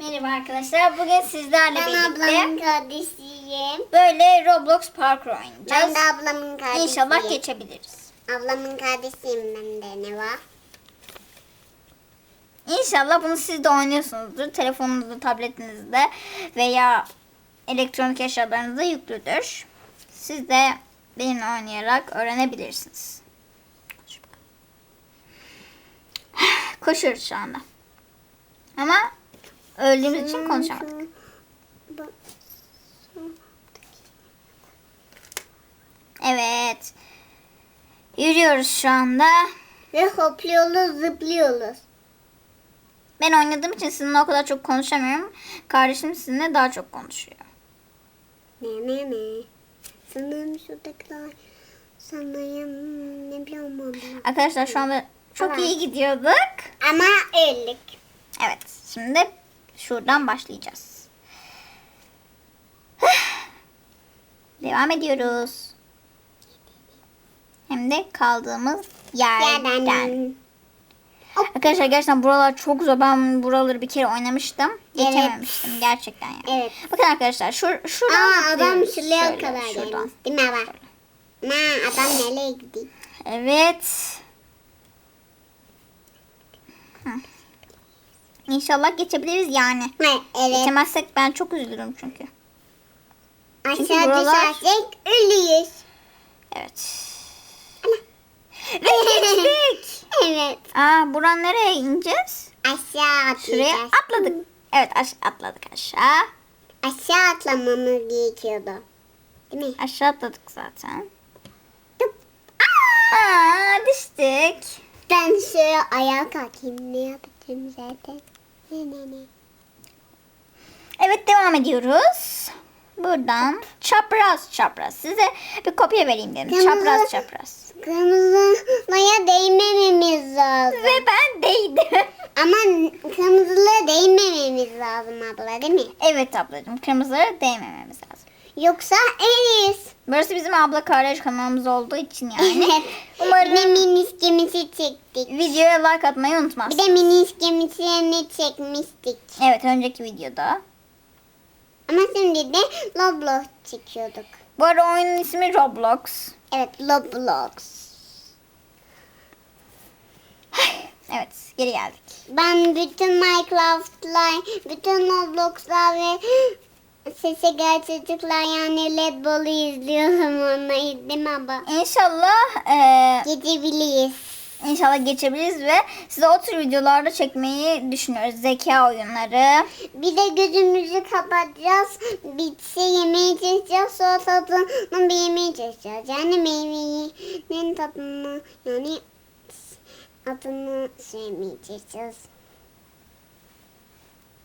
Merhaba arkadaşlar. Bugün sizlerle Ben birlikte ablamın kardeşiyim. böyle Roblox parkur Ben oynayacağız. de ablamın kardeşiyim. İnşallah geçebiliriz. Ablamın kardeşiyim ben de ne var? İnşallah bunu siz de oynuyorsunuzdur. Telefonunuzda, tabletinizde veya elektronik eşyalarınızda yüklüdür. Siz de benimle oynayarak öğrenebilirsiniz. Koşuyoruz şu anda. Ama öldüğümüz için konuşamadık. Evet. Yürüyoruz şu anda. Ve hopluyoruz zıplıyoruz. Ben oynadığım için sizinle o kadar çok konuşamıyorum. Kardeşim sizinle daha çok konuşuyor. Ne ne ne. Sanırım şuradakiler sanırım ne abla. Arkadaşlar şu anda çok Tamam. iyi gidiyorduk. Ama öldük. Evet. Şimdi şuradan başlayacağız. Devam ediyoruz. Hem de kaldığımız yerden. Yerden. Arkadaşlar gerçekten buralar çok zor. Ben buraları bir kere oynamıştım. Evet. Geçememiştim gerçekten yani. Evet. Bakın arkadaşlar şur şuradan Aa adam şuraya kadar gelmiş. Değil mi baba? Ma adam nereye gidiyor? Evet. Hı. İnşallah geçebiliriz yani. Ha, evet. Geçemezsek ben çok üzülürüm çünkü. Aşağı buralar- düşersek ölüyüz. Evet. Ve geçtik. Evet. Aa buradan nereye ineceğiz? Aşağı atlayacağız. Şuraya atladık. Evet aş atladık aşağı. Aşağı atlamamız gerekiyordu. Değil mi? Aşağı atladık zaten. Tıp. Aa düştük. Ben şöyle ayağa kalkayım. Ne yapacağım zaten? Evet devam ediyoruz. Buradan çapraz çapraz. Size bir kopya vereyim dedim. Kırmızı- Çapraz çapraz. Kırmızıya değmememiz lazım. Ve ben değdim. Ama kırmızılığa değmememiz lazım abla değil mi? evet ablacığım kırmızılara değmememiz lazım. Yoksa eriyiz. Burası bizim abla kardeş kanalımız olduğu için yani. Umarım Bir minis gemisi çektik. videoya like atmayı Bir unutmazsınız. de minis gemisini çekmiştik. Evet önceki videoda. Ama şimdi de Roblox çekiyorduk. Bu arada oyunun ismi Roblox. Evet Roblox. Evet geri geldik. Ben bütün Minecraft'lar, bütün Roblox'lar ve Sese Gel Çocuklar yani Red Bull'u izliyorum onları değil mi abla? İnşallah eee Gidebiliriz. İnşallah geçebiliriz ve size o tür videolarda çekmeyi düşünüyoruz. Zeka oyunları. Bir de gözümüzü kapatacağız. Bitse yemeği çalışacağız. Sonra tadını bir yemeği çalışacağız. Yani meyvenin tadını yani adını çalışacağız.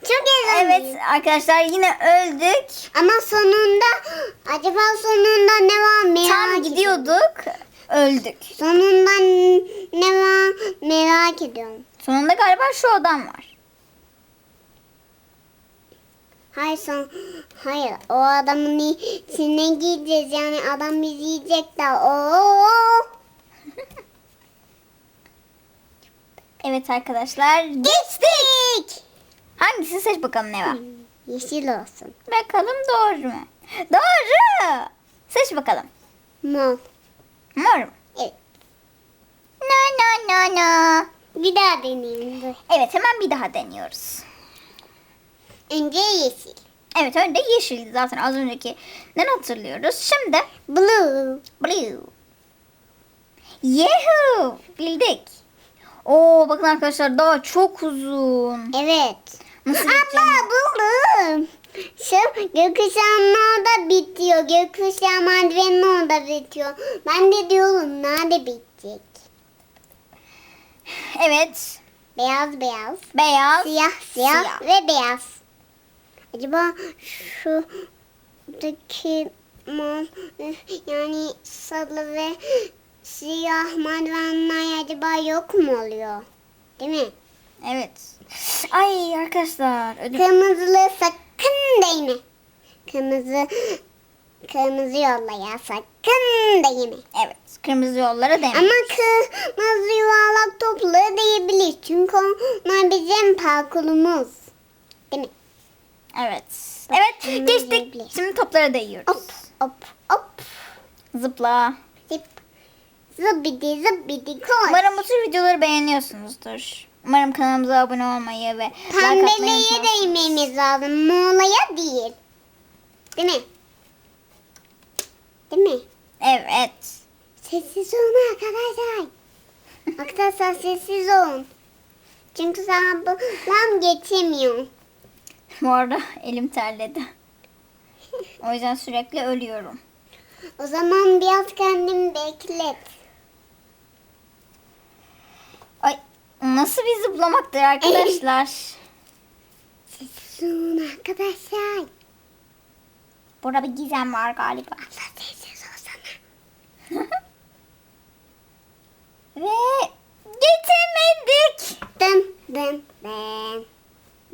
Çok eğlenceli. Evet arkadaşlar yine öldük. Ama sonunda acaba sonunda ne var merak Tam ediyorum. gidiyorduk. Öldük. Sonunda ne var merak ediyorum. Sonunda galiba şu adam var. Hayır son, hayır o adamın içine gireceğiz yani adam bizi yiyecek de Oo. Evet arkadaşlar. Geçtik. Hangisi seç bakalım ne var. Yeşil olsun. Bakalım doğru mu? Doğru. Seç bakalım. Mor. Mor mu? Evet. No no no no. Bir daha deneyeyim. Evet hemen bir daha deniyoruz. Önce yeşil. Evet önce yeşildi zaten az öncekinden hatırlıyoruz. Şimdi Blue. Blue. Yahoo! Bildik. Oo bakın arkadaşlar daha çok uzun. Evet. Nasıl Abla buldum. Şu gökkuşağının orada bitiyor. Gökkuşağı merdivenin orada bitiyor. Ben de diyorum nerede bitecek? Evet. Beyaz beyaz. Beyaz. Siyah siyah, Siyah. ve beyaz. Acaba şuradaki mor yani sarı ve siyah merdivenler acaba yok mu oluyor? Değil mi? Evet. Ay arkadaşlar. Ödüm. Kırmızılı sakın değme. Kırmızı kırmızı yolla ya sakın değme. Evet. Kırmızı yollara demek. Ama kırmızı yuvarlak topları değebilir. Çünkü onlar bizim parkurumuz. Değil mi? Evet. Evet bunu geçtik. yiyebiliriz. Şimdi toplara değiyoruz. Hop hop hop. Zıpla. Zıp. Zıbidi zıbidi koş. Umarım bu tür videoları beğeniyorsunuzdur. Umarım kanalımıza abone olmayı ve like Pembeliğe unutmazsınız. değmemiz lazım. Muğla'ya değil. Değil mi? Değil mi? Evet. Sessiz olun arkadaşlar. Arkadaşlar sessiz olun. Çünkü sana bu lam geçemiyor. Bu arada elim terledi. O yüzden sürekli ölüyorum. O zaman biraz kendimi beklet. Ay nasıl bir zıplamaktır arkadaşlar. Olun arkadaşlar. Burada bir gizem var galiba. Allah sessiz olsana. Ve geçemedik. Dın dın dın.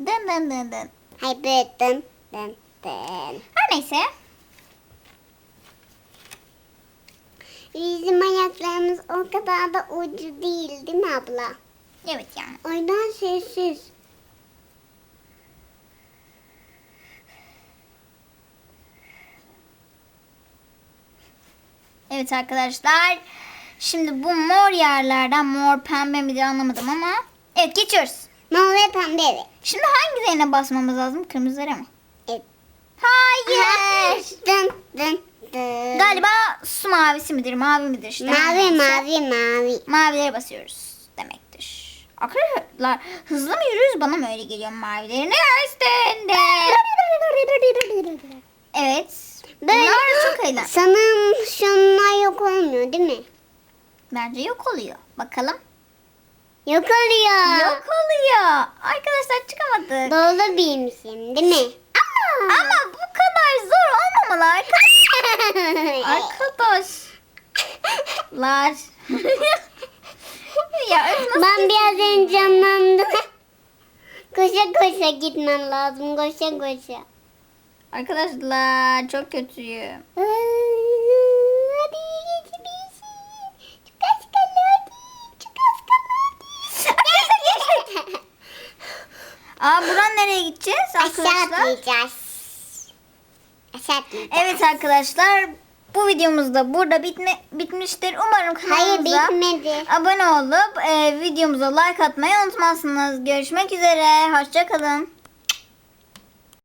Dın dın dın dın. Hay böyle dın dın dın. Her neyse. Bizim ayaklarımız o kadar da ucu değil değil mi abla? Evet yani. Yüzden sessiz. Evet arkadaşlar. Şimdi bu mor yerlerden mor pembe midir anlamadım ama. Evet geçiyoruz. Mor ve pembe evet. Şimdi hangilerine basmamız lazım? Kırmızılara mı? Evet. Hayır. Dın dın dın. Galiba su mavisi midir? Mavi midir? işte? Mavi mavi mavi. Mavilere basıyoruz. Arkadaşlar hızlı mı yürüyoruz? Bana mı öyle geliyor mavilerin üstünde? Evet. Böyle Bunlar çok eğlenceli. Sanırım şunlar yok olmuyor değil mi? Bence yok oluyor. Bakalım. Yok oluyor. Yok oluyor. Arkadaşlar çıkamadık. Doğru bilmişim değil mi? Ama bu kadar zor olmamalı arkadaşlar. Arkadaşlar. ya öf, nasıl ben biraz heyecanlandım. koşa koşa gitmem lazım. Koşa koşa. Arkadaşlar çok kötüyüm. Aa buradan nereye gideceğiz Aşağı arkadaşlar? atlayacağız. Aşağı atlayacağız. Evet arkadaşlar bu videomuz da burada bitme, bitmiştir. Umarım Hayır kanalımıza bitmedi. abone olup e, videomuza like atmayı unutmazsınız. Görüşmek üzere. Hoşçakalın.